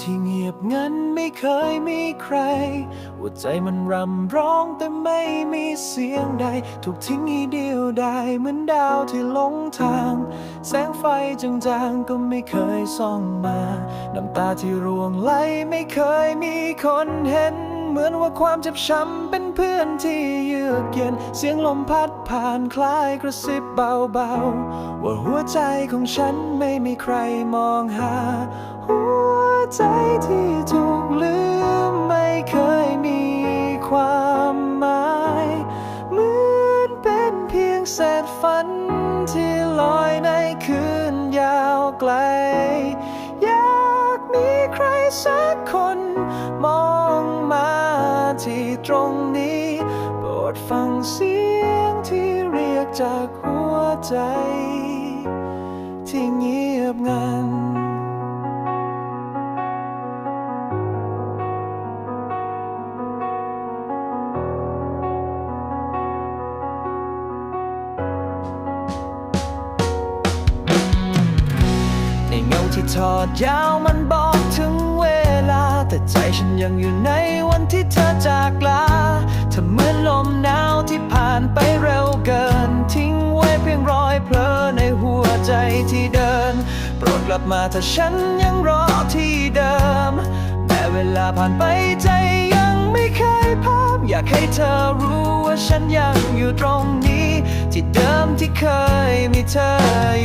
ที่เงียบงันไม่เคยมีใคร หัวใจมันรำร้องแต่ไม่มีเสียงใด ถูกทิ้งให้เดียวดายเหมือนดาวที่หลงทาง แสงไฟจางๆก็ไม่เคยส่องมา น้ำตาที่ร่วงไหลไม่เคยมีคนเห็น เหมือนว่าความเจ็บช้ำเป็นเพื่อนที่เยือกเย็น เสียงลมพัดผ่านคล้ายกระซิบเบาๆ ว่าหัวใจของฉันไม่มีใครมองหา หัวใจที่ถูกลืมไม่เคยมีความหมายเหมือนเป็นเพียงเศษฝันที่ลอยในคืนยาวไกล อยากมีใครสักคน ตรงนี้ โปรดฟังเสียงที่เรียกจากหัวใจ ที่เงียบงัน ในเงาที่ทอดยาวมันบอกถึงเวลา แต่ใจฉันยังอยู่ในวันที่ ลับมาถ้าฉันยังรอที่เดิม แม้เวลาผ่านไปใจยังไม่เคยพบอยากให้เธอรู้ว่าฉันยังอยู่ตรงนี้ ที่เดิมที่เคยมีเธอ